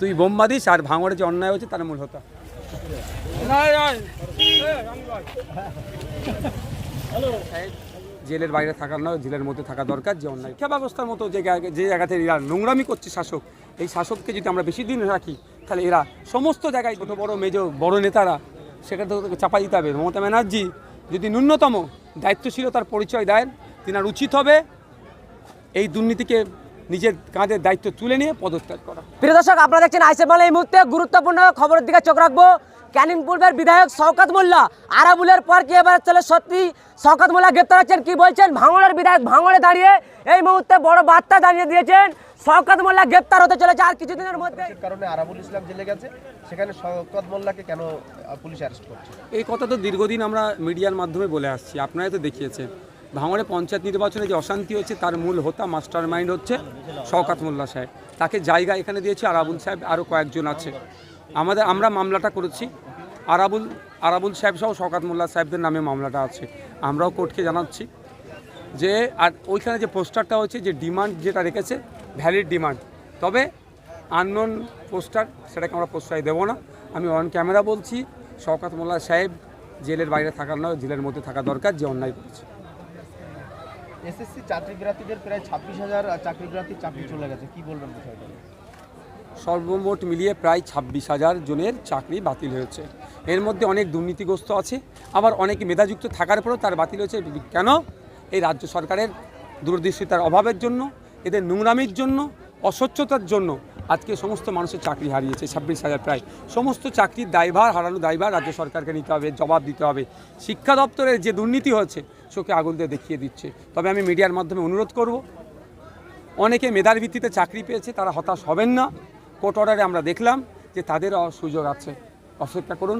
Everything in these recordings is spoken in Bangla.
তুই বোম্বা দিস আর ভাঙড়ে যে অন্যায় হচ্ছে তার মূল হতা জেলের বাইরে থাকার নয় জেলের মধ্যে থাকা দরকার যে অন্যায়। শিক্ষা ব্যবস্থার মতো যে জায়গা- যে জায়গাতে এরা নোংরামি করছে শাসক এই শাসককে যদি আমরা বেশি দিন রাখি তাহলে এরা সমস্ত জায়গায় ছোটো বড় মেজ বড় নেতারা সেখানে তো চাপা দিতে হবে। মমতা ব্যানার্জি যদি ন্যূনতম দায়িত্বশীলতার পরিচয় দেন তিনার উচিত হবে এই দুর্নীতিকে নিজের কাঁধের দায়িত্ব তুলে নিয়ে পদত্যাগ করা। প্রিয় দর্শক আপনারা দেখছেন আইসে বলে এই মুহূর্তে গুরুত্বপূর্ণ খবরের দিকে চোখ রাখব। ক্যানিং পূর্বের বিধায়ক শওকত মোল্লা আরাবুলের পর কি এবার চলে সত্যি? শওকত মোল্লা গ্রেপ্তার হচ্ছেন কি বলছেন? ভাঙড়ের বিধায়ক ভাঙড়ে দাঁড়িয়ে এই মুহূর্তে বড় বার্তা দাঁড়িয়ে দিয়েছেন শওকত মোল্লা গ্রেপ্তার হতে চলেছে আর কিছুদিনের মধ্যে। কারণে আরাবুল ইসলাম জেলে গেছে। সেখানে শওকত মোল্লাকে কেন পুলিশ অ্যারেস্ট করছে? এই কথা তো দীর্ঘদিন আমরা মিডিয়ার মাধ্যমে বলে আসছি আপনারাই তো দেখিয়েছেন। ভাঙড়ে পঞ্চায়েত নির্বাচনে যে অশান্তি হচ্ছে, তার মূল হোতা মাস্টার মাইন্ড হচ্ছে শওকাত মোল্লা সাহেব। তাকে জায়গা এখানে দিয়েছে আরাবুল সাহেব আরও কয়েকজন আছে। আমাদের, আমরা মামলাটা করেছি। আরাবুল আরাবুল সাহেব সহ শওকাত মোল্লা সাহেবদের নামে মামলাটা আছে। আমরাও কোর্টকে জানাচ্ছি যে, আর ওইখানে যে পোস্টারটা হচ্ছে যে ডিমান্ড যেটা রেখেছে ভ্যালিড ডিমান্ড। তবে আননোন পোস্টার, সেটাকে আমরা প্রশ্রয় দেবো না। আমি অন ক্যামেরা বলছি, শওকাত মোল্লা সাহেব জেলের বাইরে থাকার নয়, জেলের মধ্যে থাকা দরকার, যে অন্যায় করেছে। এসএসসি চাকরি প্রার্থীদের প্রায় ছাব্বিশ হাজার চাকরি প্রার্থীর চাকরি চলে গেছে। কি বলবেন বিষয়টা? সর্বমোট মিলিয়ে প্রায় ছাব্বিশ হাজার জনের চাকরি বাতিল হয়েছে। এর মধ্যে অনেক দুর্নীতিগ্রস্ত আছে, আবার অনেক মেধাযুক্ত থাকার পরেও তার বাতিল হয়েছে। কেন? এই রাজ্য সরকারের দূরদৃষ্টিতার অভাবের জন্য, এদের নোংরামির জন্য, অস্বচ্ছতার জন্য আজকে সমস্ত মানুষের চাকরি হারিয়েছে, ছাব্বিশ হাজার প্রায়। সমস্ত চাকরির দায়ভার, হারানো দায়ভার রাজ্য সরকারকে নিতে হবে, জবাব দিতে হবে। শিক্ষা দপ্তরের যে দুর্নীতি হচ্ছে চোখে আগুন দিয়ে দেখিয়ে দিচ্ছে। তবে আমি মিডিয়ার মাধ্যমে অনুরোধ করব, অনেকে মেধার ভিত্তিতে চাকরি পেয়েছে, তারা হতাশ হবেন না। কোর্ট অর্ডারে আমরা দেখলাম যে তাদেরও সুযোগ আছে। অপেক্ষা করুন।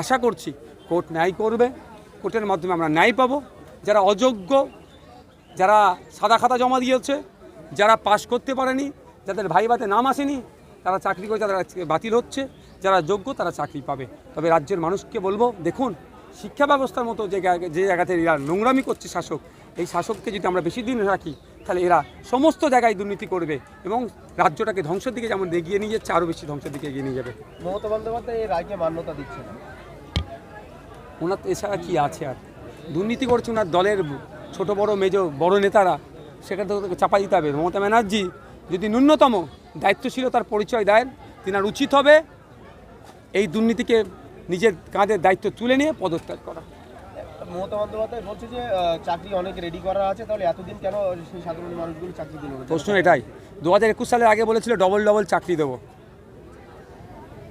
আশা করছি কোর্ট ন্যায় করবে। কোর্টের মাধ্যমে আমরা ন্যায় পাবো। যারা অযোগ্য, যারা সাদা খাতা জমা দিয়েছে, যারা পাশ করতে পারেনি যাদের ভাই ভাতে নাম আসেনি তারা চাকরি করে তারা আজকে বাতিল হচ্ছে যারা যোগ্য তারা চাকরি পাবে। তবে রাজ্যের মানুষকে বলব দেখুন শিক্ষা ব্যবস্থার মতো যে যে জায়গাতে এরা নোংরামি করছে শাসক এই শাসককে যদি আমরা বেশি দিন রাখি তাহলে এরা সমস্ত জায়গায় দুর্নীতি করবে এবং রাজ্যটাকে ধ্বংসের দিকে যেমন এগিয়ে নিয়ে যাচ্ছে আরও বেশি ধ্বংসের দিকে এগিয়ে নিয়ে যাবে। মমতা বন্দ্যোপাধ্যায় এই রায়কে মান্যতা দিচ্ছে না ওনার এছাড়া কী আছে আর? দুর্নীতি করছে ওনার দলের ছোট বড় মেজ বড় নেতারা সেখানে তো চাপা দিতে হবে। মমতা ব্যানার্জি যদি ন্যূনতম দায়িত্বশীলতার পরিচয় দেন তিনার উচিত হবে এই দুর্নীতিকে নিজের কাঁধের দায়িত্ব তুলে নিয়ে পদত্যাগ করা। মমতা বন্দ্যোপাধ্যায় বলছে যে চাকরি অনেক রেডি করা আছে তাহলে এতদিন কেন সেই সাধারণ মানুষগুলো চাকরি দিল প্রশ্ন এটাই। দু হাজার একুশ সালের আগে বলেছিল ডবল ডবল চাকরি দেবো।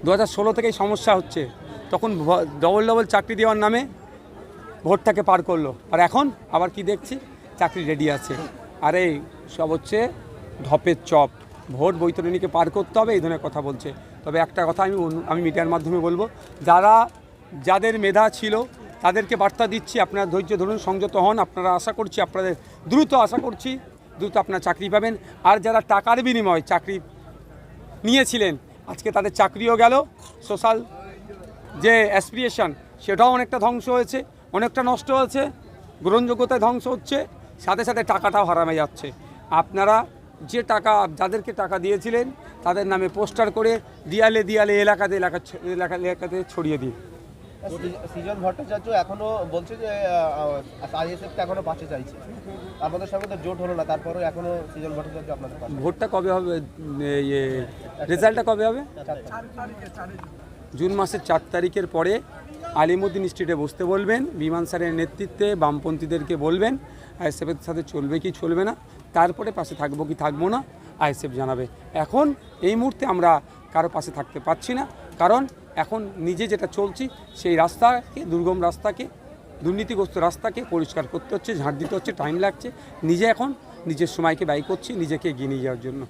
দু হাজার ষোলো থেকেই সমস্যা হচ্ছে। তখন ডবল ডবল চাকরি দেওয়ার নামে ভোটটাকে পার করল। আর এখন আবার কি দেখছি? চাকরি রেডি আছে। আর এই সব হচ্ছে ঢপের চপ। ভোট বৈতরণীকে পার করতে হবে, এই ধরনের কথা বলছে। তবে একটা কথা আমি আমি মিডিয়ার মাধ্যমে বলব, যারা, যাদের মেধা ছিল, তাদেরকে বার্তা দিচ্ছি, আপনারা ধৈর্য ধরুন, সংযত হন, আপনারা আশা করছি, আপনাদের দ্রুত আশা করছি, দ্রুত আপনারা চাকরি পাবেন। আর যারা টাকার বিনিময়ে চাকরি নিয়েছিলেন, আজকে তাদের চাকরিও গেল। সোশ্যাল যে অ্যাসপিরিয়েশন সেটাও অনেকটা ধ্বংস হয়েছে, অনেকটা নষ্ট হয়েছে, গ্রহণযোগ্যতায় ধ্বংস হচ্ছে, সাথে সাথে টাকাটাও হারামে যাচ্ছে। আপনারা যে টাকা যাদেরকে টাকা দিয়েছিলেন তাদের নামে পোস্টার করে দিয়ালে দিয়ালে এলাকাতে এলাকা এলাকা এলাকাতে ছড়িয়ে দিন। সৃজন ভট্টাচার্য এখনও বলছে যে আইএসএফ কে এখনও পাশে চাইছে। আপনাদের সঙ্গে তো জোট হলো না তারপরেও এখনও সৃজন ভট্টাচার্য আপনাদের পাশে। ভোটটা কবে হবে? ইয়ে রেজাল্টটা কবে হবে? জুন মাসের চার তারিখের পরে আলিমুদ্দিন স্ট্রিটে বসতে বলবেন বিমান স্যারের নেতৃত্বে বামপন্থীদেরকে বলবেন আইএসএফের সাথে চলবে কি চলবে না। তারপরে পাশে থাকব কি থাকব না, আইএসএফ জানাবে। এখন এই মুহূর্তে আমরা কারও পাশে থাকতে পারছি না, কারণ এখন নিজে যেটা চলছি, সেই রাস্তাকে, দুর্গম রাস্তাকে, দুর্নীতিগ্রস্ত রাস্তাকে পরিষ্কার করতে হচ্ছে, ঝাঁট দিতে হচ্ছে টাইম লাগছে। নিজে এখন নিজের সময়কে ব্যয় করছি, নিজেকে এগিয়ে নিয়ে যাওয়ার জন্য।